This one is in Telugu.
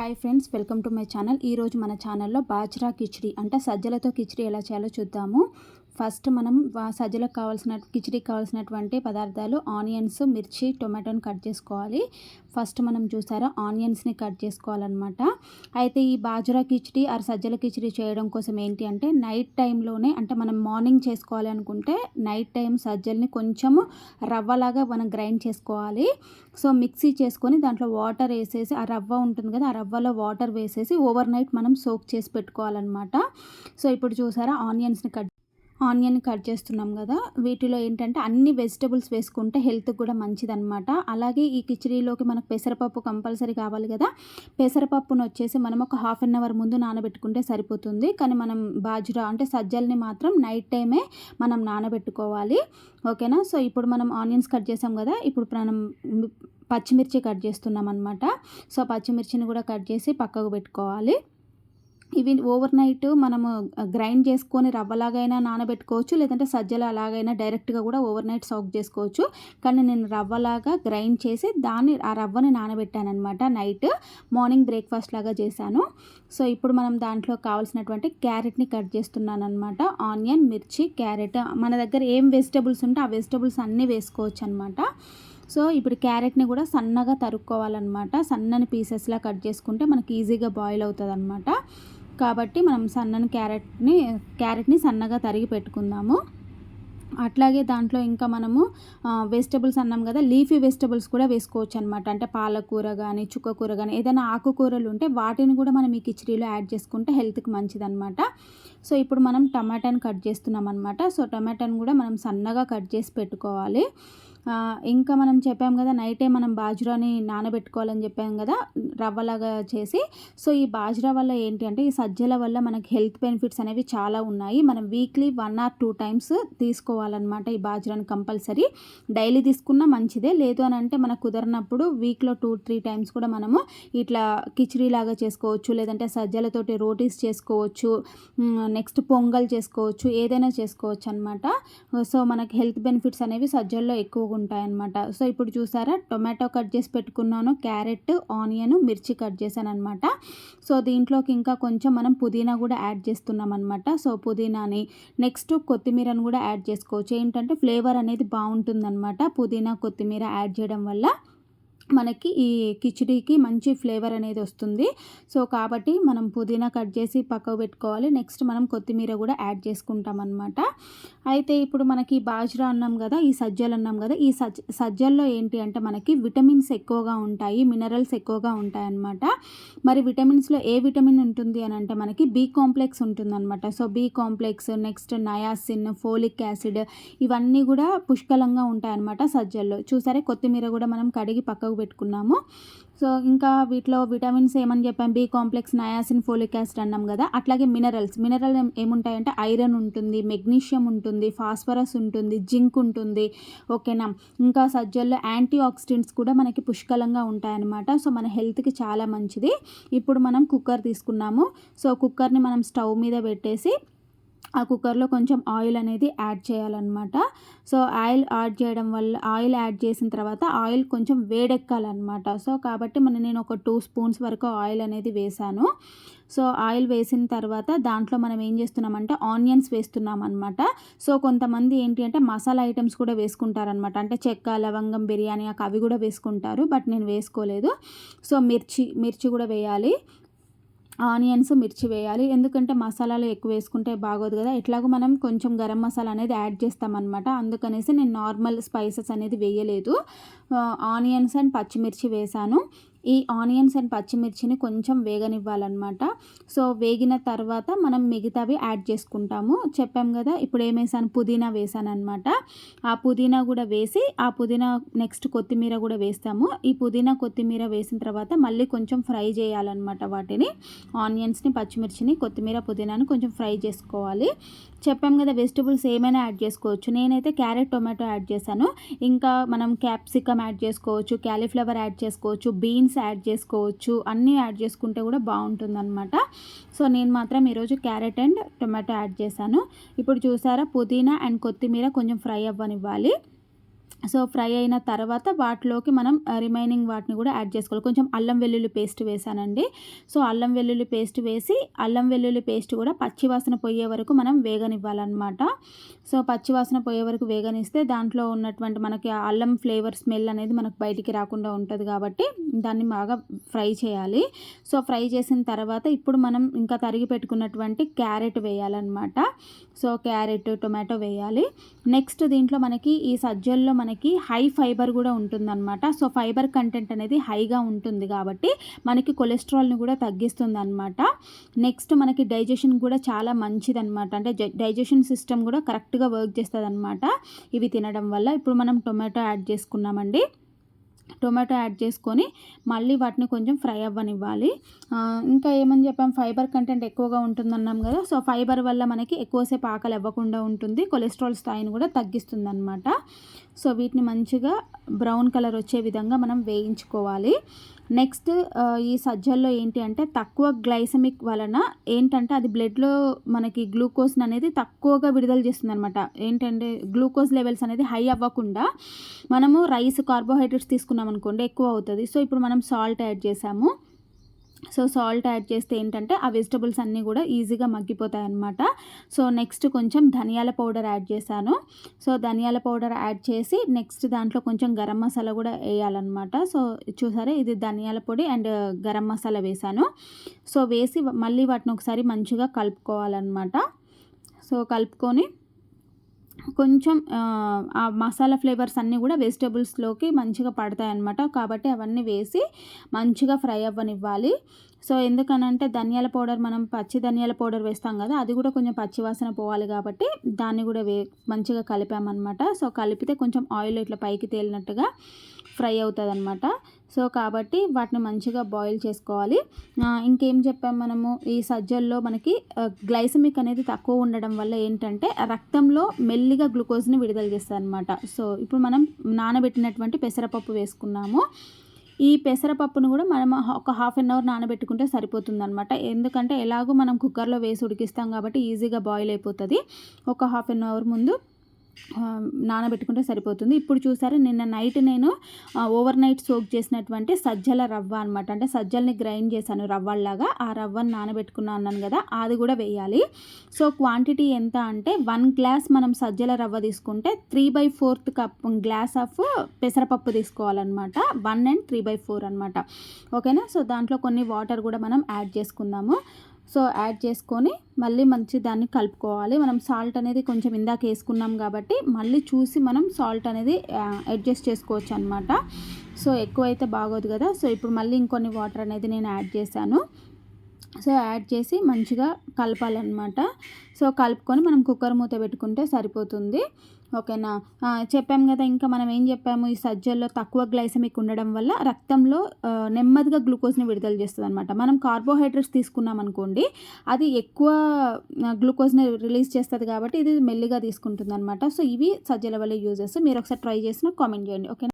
Hi friends welcome to my channel. ఈరోజు మన ఛానల్లో బాజ్రా కిచిడి అంటే సజ్జలతో కిచిడి ఎలా చేయాలో చూద్దాము. ఫస్ట్ మనం సజ్జలకు కావాల్సిన కిచిడికి కావాల్సినటువంటి పదార్థాలు ఆనియన్స్ మిర్చి టొమాటోని కట్ చేసుకోవాలి. ఫస్ట్ మనం చూసారా ఆనియన్స్ని కట్ చేసుకోవాలన్నమాట. అయితే ఈ బాజురా కిచిడి ఆర్ సజ్జల కిచిడి చేయడం కోసం ఏంటి అంటే నైట్ టైంలోనే అంటే మనం మార్నింగ్ చేసుకోవాలి అనుకుంటే నైట్ టైం సజ్జల్ని కొంచెము రవ్వలాగా మనం గ్రైండ్ చేసుకోవాలి. సో మిక్సీ చేసుకొని దాంట్లో వాటర్ వేసేసి ఆ రవ్వ ఉంటుంది కదా ఆ రవ్వలో వాటర్ వేసేసి ఓవర్ నైట్ మనం సోక్ చేసి పెట్టుకోవాలన్నమాట. సో ఇప్పుడు చూసారా ఆనియన్స్ని కట్ ఆనియన్ కట్ చేస్తున్నాం కదా. వీటిలో ఏంటంటే అన్ని వెజిటబుల్స్ వేసుకుంటే హెల్త్కి కూడా మంచిదనమాట అలాగే ఈ కిచడీలోకి మనకు పెసరపప్పు కంపల్సరీ కావాలి కదా. పెసరపప్పును వచ్చేసి మనం ఒక హాఫ్ అన్ అవర్ ముందు నానబెట్టుకుంటే సరిపోతుంది. కానీ మనం బాజురా అంటే సజ్జల్ని మాత్రం నైట్ టైమే మనం నానబెట్టుకోవాలి. ఓకేనా? సో ఇప్పుడు మనం ఆనియన్స్ కట్ చేసాం కదా. ఇప్పుడు మనం పచ్చిమిర్చి కట్ చేస్తున్నాం అనమాట సో పచ్చిమిర్చిని కూడా కట్ చేసి పక్కకు పెట్టుకోవాలి. ఇవి ఓవర్ నైట్ మనము uh, గ్రైండ్ చేసుకొని రవ్వలాగైనా నానబెట్టుకోవచ్చు లేదంటే సజ్జలు అలాగైనా డైరెక్ట్గా కూడా ఓవర్ నైట్ సాక్ చేసుకోవచ్చు. కానీ నేను రవ్వలాగా గ్రైండ్ చేసి దాన్ని ఆ రవ్వని నానబెట్టాను అనమాట నైట్ మార్నింగ్ బ్రేక్ఫాస్ట్ లాగా చేశాను. సో ఇప్పుడు మనం దాంట్లో కావాల్సినటువంటి క్యారెట్ని కట్ చేస్తున్నాను అనమాట ఆనియన్ మిర్చి క్యారెట్. మన దగ్గర ఏం వెజిటబుల్స్ ఉంటే ఆ వెజిటబుల్స్ అన్నీ వేసుకోవచ్చు అనమాట సో ఇప్పుడు క్యారెట్ని కూడా సన్నగా తరుక్కోవాలన్నమాట. సన్నని పీసెస్లా కట్ చేసుకుంటే మనకి ఈజీగా బాయిల్ అవుతుంది అనమాట కాబట్టి మనం సన్నని క్యారెట్ని క్యారెట్ని సన్నగా తరిగి పెట్టుకుందాము. అట్లాగే దాంట్లో ఇంకా మనము వెజిటబుల్స్ అన్నాం కదా లీఫీ వెజిటబుల్స్ కూడా వేసుకోవచ్చు అనమాట అంటే పాలకూర కానీ చుక్కకూర కానీ ఏదైనా ఆకుకూరలు ఉంటే వాటిని కూడా మనం ఈ కిచడీలో యాడ్ చేసుకుంటే హెల్త్కి మంచిదన్నమాట. సో ఇప్పుడు మనం టమాటాని కట్ చేస్తున్నాం అనమాట సో టమాటాని కూడా మనం సన్నగా కట్ చేసి పెట్టుకోవాలి. ఇంకా మనం చెప్పాం కదా నైటే మనం బాజురాని నానబెట్టుకోవాలని చెప్పాం కదా రవ్వలాగా చేసి. సో ఈ బాజురా వల్ల ఏంటి అంటే ఈ సజ్జల వల్ల మనకి హెల్త్ బెనిఫిట్స్ అనేవి చాలా ఉన్నాయి. మనం weekly one or two times తీసుకోవాలన్నమాట ఈ బాజురాని కంపల్సరీ. డైలీ తీసుకున్నా మంచిదే. లేదు అని అంటే మనకు కుదరినప్పుడు వీక్లో టూ త్రీ టైమ్స్ కూడా మనము ఇట్లా కిచిడీ లాగా చేసుకోవచ్చు లేదంటే సజ్జలతోటి రోటీస్ చేసుకోవచ్చు నెక్స్ట్ పొంగల్ చేసుకోవచ్చు ఏదైనా చేసుకోవచ్చు అనమాట సో మనకి హెల్త్ బెనిఫిట్స్ అనేవి సజ్జల్లో ఎక్కువగా ఉంటాయన్నమాట. సో ఇప్పుడు చూసారా టొమాటో కట్ చేసి పెట్టుకున్నాను క్యారెట్ ఆనియన్ మిర్చి కట్ చేశాను అనమాట సో దీంట్లోకి ఇంకా కొంచెం మనం పుదీనా కూడా యాడ్ చేస్తున్నాం అనమాట సో పుదీనాని నెక్స్ట్ కొత్తిమీరను కూడా యాడ్ చేసుకోవచ్చు. ఏంటంటే ఫ్లేవర్ అనేది బాగుంటుందన్నమాట పుదీనా కొత్తిమీర యాడ్ చేయడం వల్ల. మనకి ఈ కిచిడీకి మంచి ఫ్లేవర్ అనేది వస్తుంది. సో కాబట్టి మనం పుదీనా కట్ చేసి పక్కకు పెట్టుకోవాలి. నెక్స్ట్ మనం కొత్తిమీర కూడా యాడ్ చేసుకుంటాం అనమాట అయితే ఇప్పుడు మనకి బాజ్రా అన్నాం కదా ఈ సజ్జలు అన్నాం కదా ఈ సజ్ సజ్జల్లో ఏంటి అంటే మనకి విటమిన్స్ ఎక్కువగా ఉంటాయి మినరల్స్ ఎక్కువగా ఉంటాయి అన్నమాట మరి విటమిన్స్లో ఏ విటమిన్ ఉంటుంది అని అంటే మనకి బి కాంప్లెక్స్ ఉంటుందన్నమాట. So B complex next niacin folic acid ఇవన్నీ కూడా పుష్కలంగా ఉంటాయన్నమాట సజ్జల్లో. చూసారే కొత్తిమీర కూడా మనం కడిగి పక్కకు పెట్టుకున్నాము. సో ఇంకా వీటిలో విటమిన్స్ ఏమని చెప్పాం? B complex niacin folic acid అన్నాం కదా. అట్లాగే మినరల్స్. మినరల్ ఏముంటాయంటే ఐరన్ ఉంటుంది మెగ్నీషియం ఉంటుంది ఫాస్ఫరస్ ఉంటుంది జింక్ ఉంటుంది. ఓకేనా? ఇంకా సజ్జల్లో యాంటీ ఆక్సిడెంట్స్ కూడా మనకి పుష్కలంగా ఉంటాయన్నమాట. సో మన హెల్త్కి చాలా మంచిది. ఇప్పుడు మనం కుక్కర్ తీసుకున్నాము. సో కుక్కర్ని మనం స్టవ్ మీద పెట్టేసి ఆ కుక్కర్లో కొంచెం ఆయిల్ అనేది యాడ్ చేయాలన్నమాట. సో ఆయిల్ యాడ్ చేయడం వల్ల ఆయిల్ యాడ్ చేసిన తర్వాత ఆయిల్ కొంచెం వేడెక్కాలన్నమాట. సో కాబట్టి మన నేను ఒక టూ స్పూన్స్ వరకు ఆయిల్ అనేది వేసాను సో ఆయిల్ వేసిన తర్వాత దాంట్లో మనం ఏం చేస్తున్నామంటే ఆనియన్స్ వేస్తున్నాం అనమాట సో కొంతమంది ఏంటి అంటే మసాలా ఐటమ్స్ కూడా వేసుకుంటారనమాట అంటే చెక్క లవంగం బిర్యానీ అవి కూడా వేసుకుంటారు. బట్ నేను వేసుకోలేదు. సో మిర్చి మిర్చి కూడా వేయాలి. ఆనియన్స్ మిర్చి వేయాలి. ఎందుకంటే మసాలాలు ఎక్కువ వేసుకుంటే బాగోదు కదా. ఎట్లాగో మనం కొంచెం గరం మసాలా అనేది యాడ్ చేస్తామన్నమాట. అందుకనేసి నేను నార్మల్ స్పైసెస్ అనేది వేయలేదు. ఆనియన్స్ అండ్ పచ్చిమిర్చి వేసాను. ఈ ఆనియన్స్ అండ్ పచ్చిమిర్చిని కొంచెం వేగనివ్వాలన్నమాట. సో వేగిన తర్వాత మనం మిగతావి యాడ్ చేసుకుంటాము. చెప్పాం కదా ఇప్పుడు ఏం వేసాను? పుదీనా వేసాను అనమాట ఆ పుదీనా కూడా వేసి ఆ పుదీనా నెక్స్ట్ కొత్తిమీర కూడా వేస్తాము. ఈ పుదీనా కొత్తిమీర వేసిన తర్వాత మళ్ళీ కొంచెం ఫ్రై చేయాలన్నమాట వాటిని. ఆనియన్స్ని పచ్చిమిర్చిని కొత్తిమీర పుదీనాని కొంచెం ఫ్రై చేసుకోవాలి. చెప్పాం కదా వెజిటబుల్స్ ఏమైనా యాడ్ చేసుకోవచ్చు. నేనైతే క్యారెట్ టొమాటో యాడ్ చేశాను. ఇంకా మనం క్యాప్సికమ్ యాడ్ చేసుకోవచ్చు క్యాలీఫ్లవర్ యాడ్ చేసుకోవచ్చు బీన్స్ యాడ్ చేసుకోవచ్చు. అన్నీ యాడ్ చేసుకుంటే కూడా బాగుంటుందన్నమాట. సో నేను మాత్రం ఈరోజు క్యారెట్ అండ్ టొమాటో యాడ్ చేశాను. ఇప్పుడు చూసారా పుదీనా అండ్ కొత్తిమీర కొంచెం ఫ్రై అవ్వనివ్వాలి. సో ఫ్రై అయిన తర్వాత వాటిలోకి మనం రిమైనింగ్ వాటిని కూడా యాడ్ చేసుకోవాలి. కొంచెం అల్లం వెల్లుల్లి పేస్ట్ వేసానండి. సో అల్లం వెల్లుల్లి పేస్ట్ వేసి అల్లం వెల్లుల్లి పేస్ట్ కూడా పచ్చివాసన పోయే వరకు మనం వేగనివ్వాలన్నమాట. సో పచ్చివాసన పోయే వరకు వేగనిస్తే దాంట్లో ఉన్నటువంటి మనకి అల్లం ఫ్లేవర్ స్మెల్ అనేది మనకు బయటికి రాకుండా ఉంటుంది కాబట్టి దాన్ని బాగా ఫ్రై చేయాలి. సో ఫ్రై చేసిన తర్వాత ఇప్పుడు మనం ఇంకా తరిగి పెట్టుకున్నటువంటి క్యారెట్ వేయాలన్నమాట. సో క్యారెట్ టొమాటో వేయాలి. నెక్స్ట్ దీంట్లో మనకి ఈ సజ్జల్లో మనకి మనకి హై ఫైబర్ కూడా ఉంటుందన్నమాట. సో ఫైబర్ కంటెంట్ అనేది హైగా ఉంటుంది కాబట్టి మనకి కొలెస్ట్రాల్ని కూడా తగ్గిస్తుంది అనమాట నెక్స్ట్ మనకి డైజెషన్ కూడా చాలా మంచిదన్నమాట. అంటే డైజెషన్ సిస్టమ్ కూడా కరెక్ట్గా వర్క్ చేస్తుంది అనమాట ఇవి తినడం వల్ల. ఇప్పుడు మనం టొమాటో యాడ్ చేసుకున్నామండి. టొమాటో యాడ్ చేసుకొని మళ్ళీ వాటిని కొంచెం ఫ్రై అవ్వనివ్వాలి. ఇంకా ఏమని చెప్పాం? ఫైబర్ కంటెంట్ ఎక్కువగా ఉంటుందన్నాం కదా. సో ఫైబర్ వల్ల మనకి ఎక్కువసేపు ఆకలి అవ్వకుండా ఉంటుంది. కొలెస్ట్రాల్ స్థాయిని కూడా తగ్గిస్తుంది సో వీటిని మంచిగా బ్రౌన్ కలర్ వచ్చే విధంగా మనం వేయించుకోవాలి. నెక్స్ట్ ఈ సజ్జల్లో ఏంటి అంటే తక్కువ గ్లైసమిక్ వలన ఏంటంటే అది బ్లడ్లో మనకి గ్లూకోజ్ అనేది తక్కువగా విడుదల చేస్తుంది అనమాట ఏంటంటే గ్లూకోజ్ లెవెల్స్ అనేది హై అవ్వకుండా మనము రైస్ కార్బోహైడ్రేట్స్ తీసుకున్నాం అనుకోండి ఎక్కువ అవుతుంది. సో ఇప్పుడు మనం సాల్ట్ యాడ్ చేసాము. సో సాల్ట్ యాడ్ చేస్తే ఏంటంటే ఆ వెజిటబుల్స్ అన్నీ కూడా ఈజీగా మగ్గిపోతాయి అన్నమాట సో నెక్స్ట్ కొంచెం ధనియాల పౌడర్ యాడ్ చేశాను. సో ధనియాల పౌడర్ యాడ్ చేసి నెక్స్ట్ దాంట్లో కొంచెం గరం మసాలా కూడా వేయాలన్నమాట. సో చూసారా ఇది ధనియాల పొడి అండ్ గరం మసాలా వేసాను సో వేసి మళ్ళీ వాటిని ఒకసారి మంచిగా కలుపుకోవాలన్నమాట. సో కలుపుకొని కొంచెం ఆ మసాలా ఫ్లేవర్స్ అన్నీ కూడా వెజిటేబుల్స్లోకి మంచిగా పడతాయి అన్నమాట కాబట్టి అవన్నీ వేసి మంచిగా ఫ్రై అవ్వనివ్వాలి. సో ఎందుకనంటే ధనియాల పౌడర్ మనం పచ్చి ధనియాల పౌడర్ వేస్తాం కదా అది కూడా కొంచెం పచ్చి వాసన పోవాలి కాబట్టి దాన్ని కూడా వే మంచిగా కలిపామన్నమాట. సో కలిపితే కొంచెం ఆయిల్ ఇట్లా పైకి తేలినట్టుగా ఫ్రై అవుతుంది అనమాట సో కాబట్టి వాటిని మంచిగా బాయిల్ చేసుకోవాలి. ఇంకేం చెప్పాం మనము ఈ సజ్జల్లో మనకి గ్లైసమిక్ అనేది తక్కువ ఉండడం వల్ల ఏంటంటే రక్తంలో మెల్లిగా గ్లూకోజ్ని విడుదల చేస్తారనమాట అనమాట సో ఇప్పుడు మనం నానబెట్టినటువంటి పెసరపప్పు వేసుకున్నాము. ఈ పెసరపప్పును కూడా మనం ఒక హాఫ్ అన్ అవర్ నానబెట్టుకుంటే సరిపోతుంది అనమాట ఎందుకంటే ఎలాగో మనం కుక్కర్లో వేసి ఉడికిస్తాం కాబట్టి ఈజీగా బాయిల్ అయిపోతుంది. ఒక హాఫ్ అన్ అవర్ ముందు నానబెట్టుకుంటే సరిపోతుంది. ఇప్పుడు చూసారా నిన్న నైట్ నేను ఓవర్ నైట్ సోక్ చేసినటువంటి సజ్జల రవ్వ అనమాట అంటే సజ్జల్ని గ్రైండ్ చేశాను రవ్వల్లాగా. ఆ రవ్వని నానబెట్టుకున్నా అన్నాను కదా అది కూడా వేయాలి. సో క్వాంటిటీ ఎంత అంటే వన్ గ్లాస్ మనం సజ్జల రవ్వ తీసుకుంటే three by fourth cup glass of పెసరపప్పు తీసుకోవాలన్నమాట. One and three by four అనమాట ఓకేనా? సో దాంట్లో కొన్ని వాటర్ కూడా మనం యాడ్ చేసుకుందాము. సో యాడ్ చేసుకొని మళ్ళీ మంచి దాన్ని కలుపుకోవాలి. మనం సాల్ట్ అనేది కొంచెం ఇందాక వేసుకున్నాం కాబట్టి మళ్ళీ చూసి మనం సాల్ట్ అనేది అడ్జస్ట్ చేసుకోవచ్చు అనమాట సో ఎక్కువైతే బాగోదు కదా. సో ఇప్పుడు మళ్ళీ ఇంకొన్ని వాటర్ అనేది నేను యాడ్ చేశాను. సో యాడ్ చేసి మంచిగా కలపాలన్నమాట. సో కలుపుకొని మనం కుక్కర్ మూత పెట్టుకుంటే సరిపోతుంది. ఓకేనా? చెప్పాము కదా ఇంకా మనం ఏం చెప్పాము? ఈ సజ్జల్లో తక్కువ గ్లైసమిక్ ఉండడం వల్ల రక్తంలో నెమ్మదిగా గ్లూకోజ్ని విడుదల చేస్తుంది అనమాట మనం కార్బోహైడ్రేట్స్ తీసుకున్నాం అనుకోండి అది ఎక్కువ గ్లూకోజ్ని రిలీజ్ చేస్తుంది కాబట్టి ఇది మెల్లిగా తీసుకుంటుంది అనమాట సో ఇవి సజ్జల వల్ల యూజెస్. మీరు ఒకసారి ట్రై చేసిన కామెంట్ చేయండి. ఓకేనా?